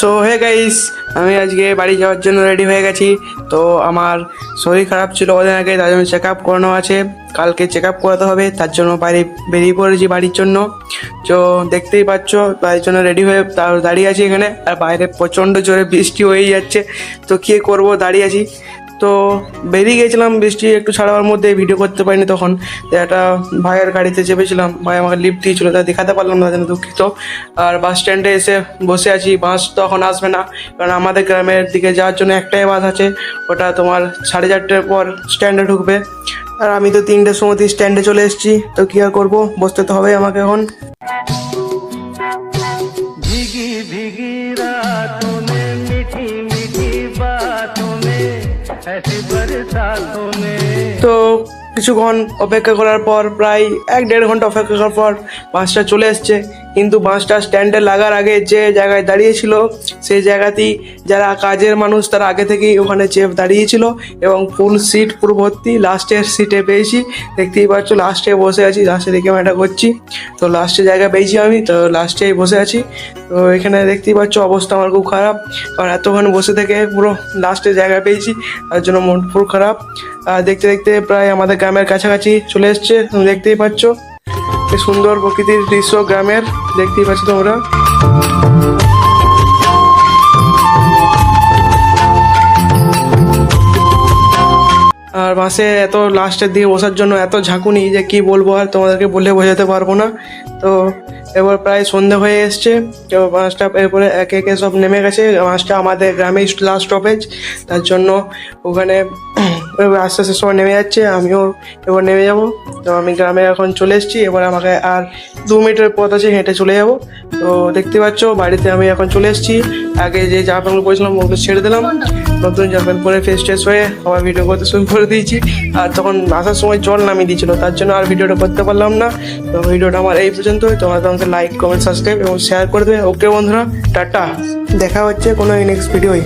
So hey guys আমি আজকে বাড়ি যাওয়ার জন্য রেডি হয়ে গেছি। তো আমার শরীর খারাপ ছিল ওদের আগে তার জন্য চেক আপ করানো আছে। কালকে চেক আপ করাতে হবে, তার জন্য বাইরে বেরিয়ে পড়েছি বাড়ির জন্য। তো দেখতেই পাচ্ছ বাড়ির জন্য রেডি হয়ে তার দাঁড়িয়ে আছি এখানে। আর বাইরে প্রচণ্ড জোরে বৃষ্টি হয়েই যাচ্ছে। তো কী করব, দাঁড়িয়ে আছি। তো বেরিয়ে গেছিলাম, বৃষ্টি একটু ছাড়াবার মধ্যে ভিডিও করতে পারিনি তখন। একটা ভাইয়ের গাড়িতে চেপেছিলাম, ভাই আমাকে লিফ্ট দিয়েছিল, তা দেখাতে পারলাম না যেন দুঃখিত। আর বাস স্ট্যান্ডে এসে বসে আছি বাস তো এখন আসবে না, কারণ আমাদের গ্রামের দিকে যাওয়ার জন্য একটাই বাস আছে, ওটা তোমার সাড়ে চারটের পর স্ট্যান্ডে ঢুকবে। আর আমি তো তিনটের সময় স্ট্যান্ডে চলে এসেছি, তো কী আর করব? বসতে তো হবে আমাকে এখন। তো কিছুক্ষণ অপেক্ষা করার পর প্রায় এক দেড় ঘণ্টা অপেক্ষা করার পর বাসটা চলে এসছে। কিন্তু বাসটা স্ট্যান্ডে লাগার আগে যে জায়গায় দাঁড়িয়েছিল, সেই জায়গাতেই যারা কাজের মানুষ, তারা আগে থেকেই ওখানে চেপ দাঁড়িয়েছিল এবং ফুল সিট পুরো ভর্তি। লাস্টের সিটে পেয়েছি। দেখতেই পাচ্ছ লাস্টে বসে আছি লাস্টে দেখে আমি এটা করছি। তো লাস্টে জায়গা পেয়েছি আমি, তো লাস্টেই বসে আছি। তো এখানে দেখতেই পাচ্ছ, অবস্থা আমার খুব খারাপ। কারণ এতক্ষণ বসে থেকে পুরো লাস্টে জায়গা পেয়েছি, তার জন্য মন পুরো খারাপ। আর দেখতে দেখতে প্রায় আমাদের গ্রামের কাছাকাছি চলে এসছে, তুমি দেখতেই পাচ্ছ। কি সুন্দর প্রকৃতির দৃশ্য গ্রামের, দেখতেই পাচ্ছ তোমরা। আর বাসে এত লাস্টের দিকে বসার জন্য এত ঝাঁকুনি যে কি বলব আর তোমাদেরকে বলে বোঝাতে পারব না। তো এবার প্রায় সন্ধে হয়ে এসছে তো বাসটা এরপরে একে একে সব নেমে গেছে। বাসটা আমাদের গ্রামে লাস্ট স্টপেজ তার জন্য ওখানে এবার আস্তে আস্তে সবাই নেমে যাচ্ছে, আমিও এবার নেমে যাব। তো আমি গ্রামে এখন চলে এসেছি, এবার আমাকে আর দু মিনিটের পথ আছে, হেঁটে চলে যাব। তো দেখতে পাচ্ছ, বাড়িতে আমি এখন চলে এসেছি। আগে যে জামা প্যান্টগুলো পরেছিলাম, ওগুলো ছেড়ে দিলাম। নতুন জামা প্যান্ট পরে ফেস টেস হয়ে আবার ভিডিও করতে শুরু করে দিয়েছি। আর তখন আসার সময় জল নামিয়ে দিয়েছিল, তার জন্য আর ভিডিওটা করতে পারলাম না। তো ভিডিওটা আমার এই পর্যন্তই তোমরা তোমাকে লাইক কমেন্ট সাবস্ক্রাইব এবং শেয়ার করে দেবে। ওকে বন্ধুরা, টাটা। দেখা হচ্ছে কোনো নেক্সট ভিডিওই